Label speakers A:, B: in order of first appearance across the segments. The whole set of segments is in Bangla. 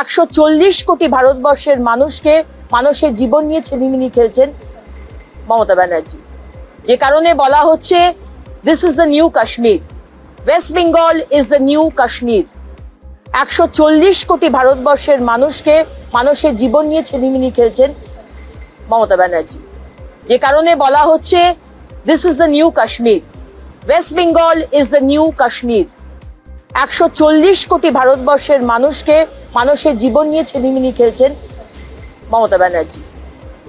A: একশো চল্লিশ কোটি ভারতবর্ষের মানুষকে, মানুষের জীবন নিয়ে ছেনিমিনি খেলছেন মমতা ব্যানার্জি। যে কারণে বলা হচ্ছে this is the new Kashmir West Bengal is the new Kashmir একশো চল্লিশ কোটি ভারতবর্ষের মানুষকে, মানুষের জীবন নিয়ে ছেনিমিনি খেলছেন মমতা ব্যানার্জি। যে কারণে বলা হচ্ছে this is the new Kashmir West Bengal is the new Kashmir একশো চল্লিশ কোটি ভারতবর্ষের মানুষকে, মানুষের জীবন নিয়ে ছেনিমিনি খেলছেন মমতা ব্যানার্জি।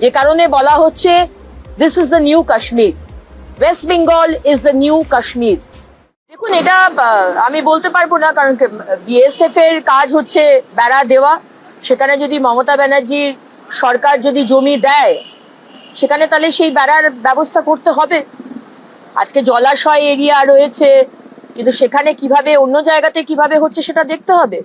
A: যে কারণে বলা হচ্ছে this is the new Kashmir West Bengal is the new Kashmir দেখুন, এটা আমি বলতে পারব না, কারণ বিএসএফ এর কাজ হচ্ছে বেড়া দেওয়া। সেখানে যদি মমতা ব্যানার্জির সরকার যদি জমি দেয়, সেখানে তাহলে সেই বেড়ার ব্যবস্থা করতে হবে। আজকে জলাশয় এরিয়া রয়েছে কিন্তু সেখানে কীভাবে, অন্য জায়গাতে কীভাবে হচ্ছে সেটা দেখতে হবে?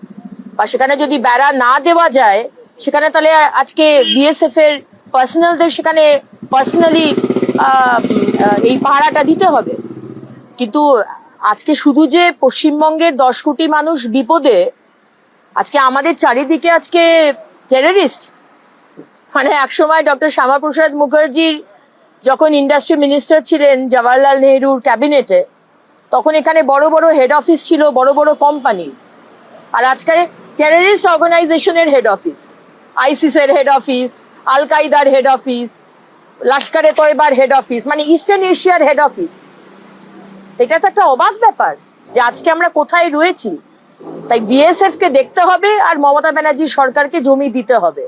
A: বা সেখানে যদি বেড়া না দেওয়া যায়, সেখানে তাহলে আজকে বিএসএফ এর পার্সোনালদের সেখানে পার্সোনালি এই পাহারাটা দিতে হবে। কিন্তু আজকে শুধু যে পশ্চিমবঙ্গের দশ কোটি মানুষ বিপদে, আজকে আমাদের চারিদিকে আজকে টেররিস্ট মানে একসময় ডক্টর শ্যামাপ্রসাদ মুখার্জির যখন ইন্ডাস্ট্রি মিনিস্টার ছিলেন জওয়াহরলাল নেহরুর ক্যাবিনেটে তখন এখানে বড় বড় হেড অফিস ছিল, বড় বড় কোম্পানি আর আজকে টেররিস্ট অর্গানাইজেশনের হেড অফিস আইসিসের হেড অফিস আল কায়দার হেড অফিস লস্করে তয়বার হেড অফিস মানে ইস্টার্ন এশিয়ার হেড অফিস এটা তো একটা অবাক ব্যাপার যে আজকে আমরা কোথায় রয়েছি। তাই বিএসএফ কে দেখতে হবে আর মমতা ব্যানার্জি সরকারকে জমি দিতে হবে।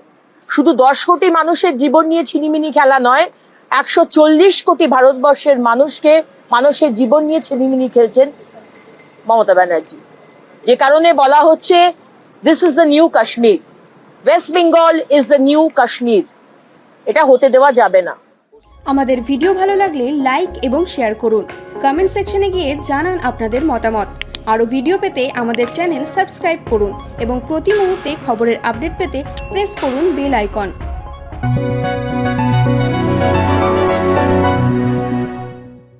A: শুধু দশ কোটি মানুষের জীবন নিয়ে ছিনিমিনি খেলা নয় একশো চল্লিশ কোটি ভারতবর্ষের মানুষকে, মানুষের জীবন নিয়ে ছিনিমিনি খেলছেন মমতা ব্যানার্জি। যে কারণে বলা হচ্ছে this is the new Kashmir West Bengal is the new Kashmir এটা হতে দেওয়া যাবে না।
B: আমাদের ভিডিও ভালো লাগলে লাইক এবং শেয়ার করুন। কমেন্ট সেকশনে গিয়ে জানান আপনাদের মতামত। আরও ভিডিও পেতে আমাদের চ্যানেল সাবস্ক্রাইব করুন এবং প্রতি মুহূর্তে খবরের আপডেট পেতে প্রেস করুন বেল আইকন।